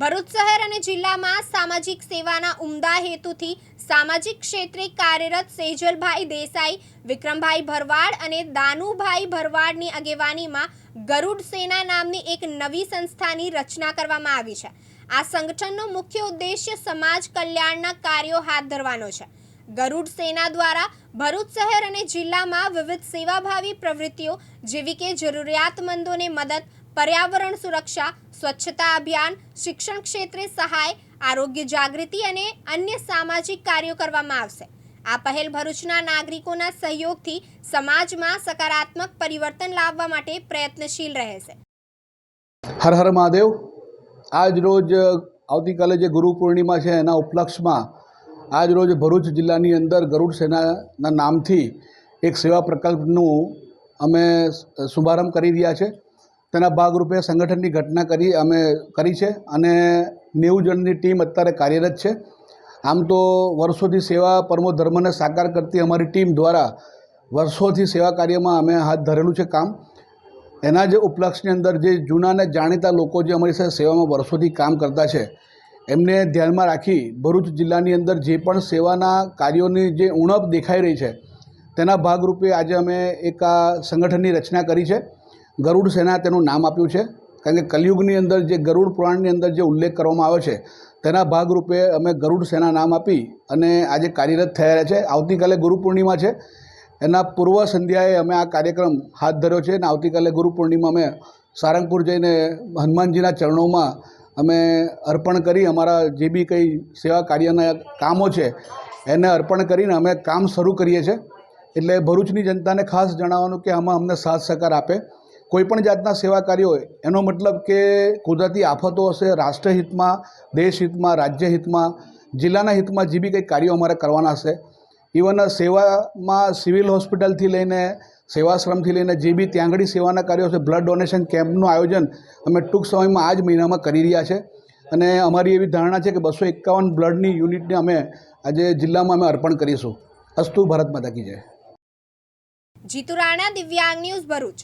ભરૂચ શહેર અને જિલ્લામાં સામાજિક સેવાના ઉમદા હેતુથી સામાજિક ક્ષેત્રે કાર્યરત સેજલભાઈ દેસાઈ, વિક્રમભાઈ ભરવાડ અને દાનુભાઈ ભરવાડની આગેવાનીમાં ગરુડ સેના નામની એક નવી સંસ્થાની રચના કરવામાં આવી છે. આ સંગઠનનો મુખ્ય ઉદ્દેશ્ય સમાજ કલ્યાણના કાર્યો હાથ ધરવાનો છે. ગરુડ સેના દ્વારા ભરૂચ શહેર અને જિલ્લામાં વિવિધ સેવાભાવી પ્રવૃત્તિઓ જેવી કે જરૂરિયાતમંદોને મદદ પર્યાવરણ સુરક્ષા, સ્વચ્છતા અભિયાન, શિક્ષણ ક્ષેત્રે સહાય, આરોગ્ય જાગૃતિ અને અન્ય સામાજિક કાર્યો કરવામાં આવશે. આ પહેલ ભરૂચના નાગરિકોના સહયોગથી સમાજમાં સકારાત્મક પરિવર્તન લાવવા માટે પ્રયત્નશીલ રહેશે. હર હર મહાદેવ. આજ રોજ આવતીકાલે જે ગુરુ પૂર્ણિમા છે એના ઉપલક્ષમાં આજ રોજ ભરૂચ જિલ્લાની અંદર ગરુડ સેનાના નામથી એક સેવા પ્રકલ્પનું અમે શુભારંભ કરી રહ્યા છે. તેના ભાગરૂપે સંગઠનની ઘટના કરી, અમે કરી છે અને નેવું જણની ટીમ અત્યારે કાર્યરત છે. આમ તો વર્ષોથી સેવા પરમો ધર્મને સાકાર કરતી અમારી ટીમ દ્વારા વર્ષોથી સેવા કાર્યમાં અમે હાથ ધરેલું છે કામ. એના જે ઉપલક્ષની અંદર જે જૂના અને જાણીતા લોકો જે અમારી સાથે સેવામાં વર્ષોથી કામ કરતા છે, એમને ધ્યાનમાં રાખી ભરૂચ જિલ્લાની અંદર જે પણ સેવાના કાર્યોની જે ઉણપ દેખાઈ રહી છે, તેના ભાગરૂપે આજે અમે એક આ સંગઠનની રચના કરી છે. ગરુડ સેના તેનું નામ આપ્યું છે. કારણ કે કલયુગની અંદર જે ગરુડ પુરાણની અંદર જે ઉલ્લેખ કરવામાં આવ્યો છે, તેના ભાગરૂપે અમે ગરુડ સેના નામ આપી અને આજે કાર્યરત થયા છે. આવતીકાલે ગુરુ પૂર્ણિમા છે. એના પૂર્વ સંધ્યાએ અમે આ કાર્યક્રમ હાથ ધર્યો છે અને આવતીકાલે ગુરુ પૂર્ણિમા અમે સારંગપુર જઈને હનુમાનજીના ચરણોમાં અમે અર્પણ કરી અમારા જે બી કંઈ સેવા કાર્યના કામો છે, એને અર્પણ કરીને અમે કામ શરૂ કરીએ છીએ. એટલે ભરૂચની જનતાને ખાસ જણાવવાનું કે આમાં અમને સાથ સહકાર આપે. કોઈપણ જાતના સેવા કાર્યો હોય, એનો મતલબ કે કુદરતી આફતો હશે, રાષ્ટ્રહિતમાં, દેશહિતમાં, રાજ્યહિતમાં, જિલ્લાના હિતમાં જે બી કંઈ કાર્યો અમારે કરવાના હશે ઇવન સેવામાં સિવિલ હોસ્પિટલથી લઈને, સેવાશ્રમથી લઈને જે બી ત્યાંગડી સેવાના કાર્યો છે બ્લડ ડોનેશન કેમ્પનું આયોજન અમે ટૂંક સમયમાં આ જ મહિનામાં કરી રહ્યા છે. અને અમારી એવી ધારણા છે કે બસો એકાવન બ્લડની યુનિટને અમે આજે જિલ્લામાં અમે અર્પણ કરીશું. અસ્તુ ભારત માતા કી જય. જીતુ રાણા, દિવ્યાંગ ન્યૂઝ ભરૂચ.